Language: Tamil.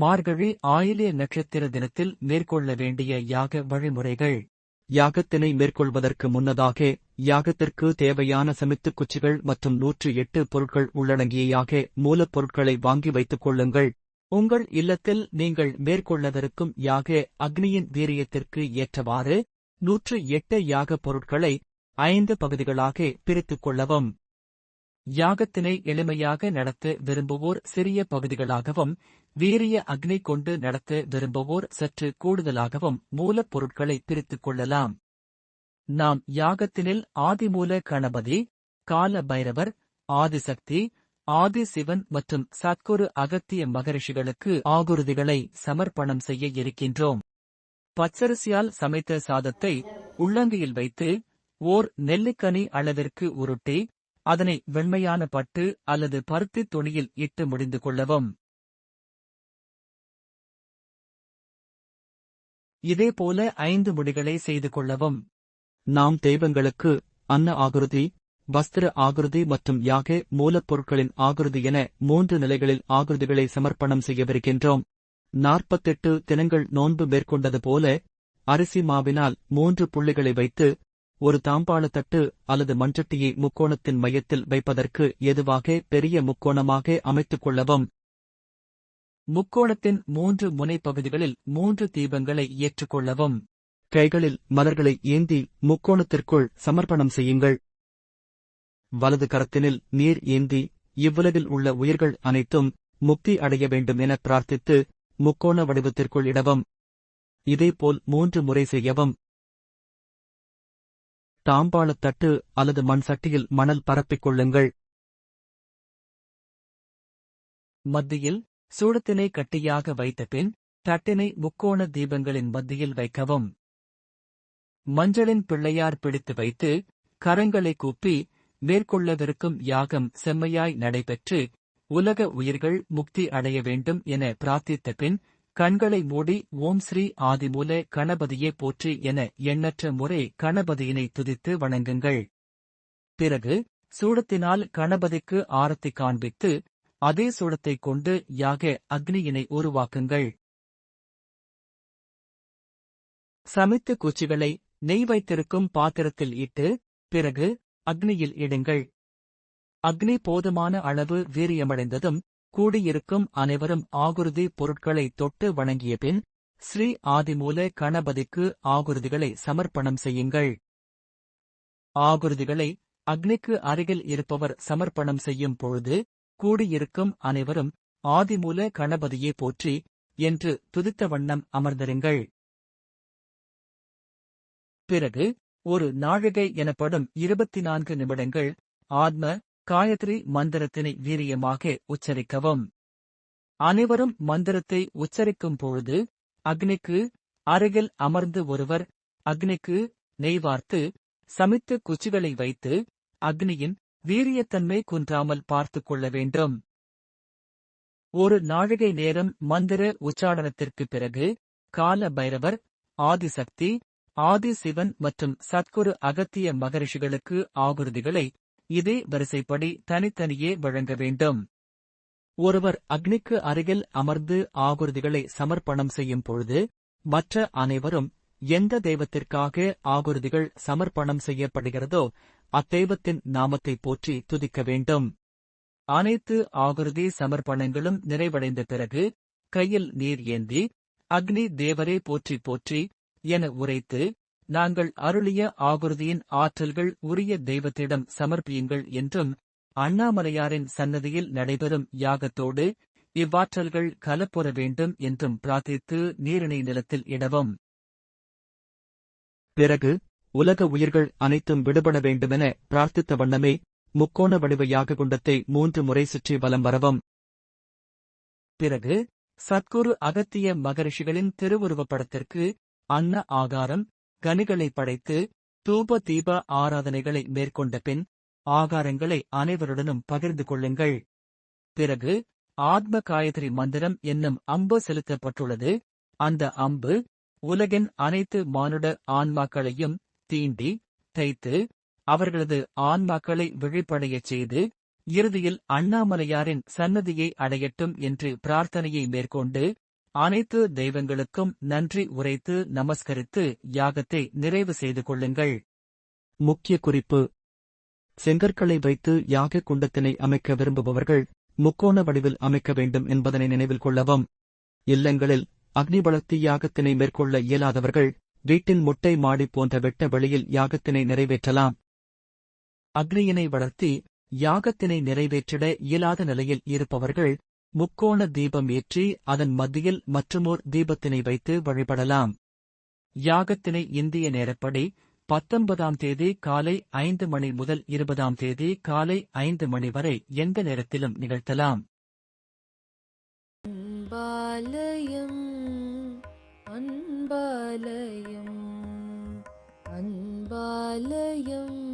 மார்கழி ஆயிலிய நட்சத்திர தினத்தில் மேற்கொள்ள வேண்டிய யாக வழிமுறைகள். யாகத்தினை மேற்கொள்வதற்கு முன்னதாக யாகத்திற்கு தேவையான சமித்துக் குச்சிகள் மற்றும் நூற்று எட்டு பொருட்கள் உள்ளடங்கிய யாக மூலப்பொருட்களை வாங்கி வைத்துக் கொள்ளுங்கள். உங்கள் இல்லத்தில் நீங்கள் மேற்கொள்ளவிருக்கும் யாக அக்னியின் வீரியத்திற்கு ஏற்றவாறு நூற்று எட்டு யாக பொருட்களை ஐந்து பகுதிகளாக பிரித்துக் கொள்ளவும். யாகத்தினை எளிமையாக நடத்த விரும்புவோர் சிறிய பகுதிகளாகவும் வீரிய அக்னி கொண்டு நடத்த விரும்புவோர் சற்று கூடுதலாகவும் மூலப்பொருட்களை பிரித்துக் கொள்ளலாம். நாம் யாகத்தினில் ஆதிமூல கணபதி கால பைரவர் ஆதிசக்தி ஆதி சிவன் மற்றும் சத்குரு அகத்திய மகரிஷிகளுக்கு ஆகுருதிகளை சமர்ப்பணம் செய்ய இருக்கின்றோம். பச்சரிசியால் சமைத்த சாதத்தை உள்ளங்கையில் வைத்து ஓர் நெல்லிக்கனி அளவிற்கு உருட்டி அதனை வெண்மையான பட்டு அல்லது பருத்தி துணியில் இட்டு முடிந்து கொள்ளவும். இதேபோல ஐந்து முடிகளை செய்து கொள்ளவும். நாம் தெய்வங்களுக்கு அன்ன ஆகுருதி வஸ்திர ஆகுருதி மற்றும் யாகே மூலப்பொருட்களின் ஆகுருதி என மூன்று நிலைகளில் ஆகுருதிகளை சமர்ப்பணம் செய்யவிருக்கின்றோம். நாற்பத்தெட்டு தினங்கள் நோன்பு மேற்கொண்டது போல அரிசி மாவினால் மூன்று புள்ளிகளை வைத்து ஒரு தாம்பாளத்தட்டு அல்லது மண்சட்டியை முக்கோணத்தின் மையத்தில் வைப்பதற்கு எதுவாக பெரிய முக்கோணமாக அமைத்துக் கொள்ளவும். முக்கோணத்தின் மூன்று முனைப்பகுதிகளில் மூன்று தீபங்களை ஏற்றுக்கொள்ளவும் கைகளில் மலர்களை ஏந்தி முக்கோணத்திற்குள் சமர்ப்பணம் செய்யுங்கள். வலது கரத்தினில் நீர் ஏந்தி இவ்வுலகில் உள்ள உயிர்கள் அனைத்தும் முக்தி அடைய வேண்டும் என பிரார்த்தித்து முக்கோண வடிவத்திற்குள் இடவும். இதேபோல் மூன்று முறை செய்யவும். தாம்பாளத்தட்டு அல்லது மண் சட்டியில் மணல் பரப்பிக் கொள்ளுங்கள். மத்தியில் சூடத்தினை கட்டியாக வைத்த பின் தட்டினை முக்கோண தீபங்களின் மத்தியில் வைக்கவும். மஞ்சளின் பிள்ளையார் பிடித்து வைத்து கரங்களை கூப்பி மேற்கொள்ளவிருக்கும் யாகம் செம்மையாய் நடைபெற்று உலக உயிர்கள் முக்தி அடைய வேண்டும் என பிரார்த்தித்த பின் கண்களை மூடி ஓம் ஸ்ரீ ஆதிமூல கணபதியே போற்றி என எண்ணற்ற முறை கணபதியினை துதித்து வணங்குங்கள். பிறகு சூடத்தினால் கணபதிக்கு ஆரத்தி காண்பித்து அதே சூடத்தைக் கொண்டு யாக அக்னியினை உருவாக்குங்கள். சமைத்து குச்சிகளை நெய் வைத்திருக்கும் பாத்திரத்தில் இட்டு பிறகு அக்னியில் இடுங்கள். அக்னி போதுமான அளவு வீரியமடைந்ததும் கூடியிருக்கும் அனைவரும் ஆகுருதி பொருட்களை தொட்டு வணங்கிய பின் ஸ்ரீ ஆதிமூல கணபதிக்கு ஆகுருதிகளை சமர்ப்பணம் செய்யுங்கள். ஆகுருதிகளை அக்னிக்கு அருகில் இருப்பவர் சமர்ப்பணம் செய்யும் பொழுது கூடியிருக்கும் அனைவரும் ஆதிமூல கணபதியை போற்றி என்று துதித்த வண்ணம் அமர்ந்திருங்கள். பிறகு ஒரு நாழிகை எனப்படும் இருபத்தி நான்கு நிமிடங்கள் ஆத்ம காயத்ரி மந்திரத்தினை வீரியமாக உச்சரிக்கவும். அனைவரும் மந்திரத்தை உச்சரிக்கும் பொழுது அக்னிக்கு அருகில் அமர்ந்து ஒருவர் அக்னிக்கு நெய்வார்த்து சமித்து குச்சிகளை வைத்து அக்னியின் வீரியத்தன்மை குன்றாமல் பார்த்துக் கொள்ள வேண்டும். ஒரு நாழிகை நேரம் மந்திர உச்சாடனத்திற்குப் பிறகு கால பைரவர் ஆதிசக்தி ஆதி சிவன் மற்றும் சத்குரு அகத்திய மகரிஷிகளுக்கு ஆகுருதிகளை இதே வரிசைப்படி தனித்தனியே வழங்க வேண்டும். ஒருவர் அக்னிக்கு அருகில் அமர்ந்து ஆகுருதிகளை சமர்ப்பணம் செய்யும் பொழுது மற்ற அனைவரும் எந்த தெய்வத்திற்காக ஆகுருதிகள் சமர்ப்பணம் செய்யப்படுகிறதோ அத்தெய்வத்தின் நாமத்தை போற்றி துதிக்க வேண்டும். அனைத்து ஆகுருதி சமர்ப்பணங்களும் நிறைவடைந்த பிறகு கையில் நீர் ஏந்தி அக்னி தேவரே போற்றி போற்றி என உரைத்து நாங்கள் அருளிய ஆகுருதியின் ஆற்றல்கள் உரிய தெய்வத்திடம் சமர்ப்பியுங்கள் என்றும் அண்ணாமலையாரின் சன்னதியில் நடைபெறும் யாகத்தோடு இவ்வாற்றல்கள் கலப்புற வேண்டும் என்றும் பிரார்த்தித்து நீரிணை நிலத்தில் இடவும். பிறகு உலக உயிர்கள் அனைத்தும் விடுபட வேண்டுமென பிரார்த்தித்த வண்ணமே முக்கோண வடிவ யாக குண்டத்தை மூன்று முறை சுற்றி வலம் வரவும். பிறகு சத்குரு அகத்திய மகரிஷிகளின் திருவுருவப்படத்திற்கு அன்ன ஆகாரம் கனிகளை படைத்து தூப தீப ஆராதனைகளை மேற்கொண்ட பின் ஆகாரங்களை அனைவருடனும் பகிர்ந்து கொள்ளுங்கள். பிறகு ஆத்ம காயத்ரி மந்திரம் என்னும் அம்பு செலுத்தப்பட்டுள்ளது. அந்த அம்பு உலகின் அனைத்து மானுட ஆன்மாக்களையும் தீண்டி தைத்து அவர்களது ஆன்மாக்களை விழிப்படையச் செய்து இறுதியில் அண்ணாமலையாரின் சன்னதியை அடையட்டும் என்று பிரார்த்தனையை மேற்கொண்டு அனைத்து தெய்வங்களுக்கும் நன்றி உரைத்து நமஸ்கரித்து யாகத்தை நிறைவு செய்து கொள்ளுங்கள். முக்கிய குறிப்பு. செங்கற்களை வைத்து யாக குண்டத்தினை அமைக்க விரும்புபவர்கள் முக்கோண வடிவில் அமைக்க வேண்டும் என்பதனை நினைவில் கொள்ளவும். இல்லங்களில் அக்னி வளர்த்தி யாகத்தினை மேற்கொள்ள இயலாதவர்கள் வீட்டின் முட்டை மாடி போன்ற வெட்ட வெளியில் யாகத்தினை நிறைவேற்றலாம். அக்னியினை வளர்த்தி யாகத்தினை நிறைவேற்றிட இயலாத நிலையில் இருப்பவர்கள் முக்கோண தீபம் ஏற்றி அதன் மத்தியில் மற்றுமோர் தீபத்தினை வைத்து வழிபடலாம். யாகத்தினை இந்திய நேரப்படி பத்தொன்பதாம் தேதி காலை ஐந்து மணி முதல் இருபதாம் தேதி காலை ஐந்து மணி வரை எந்த நேரத்திலும் நிகழ்த்தலாம். அன்பாலயம் அன்பாலயம் அன்பாலயம்.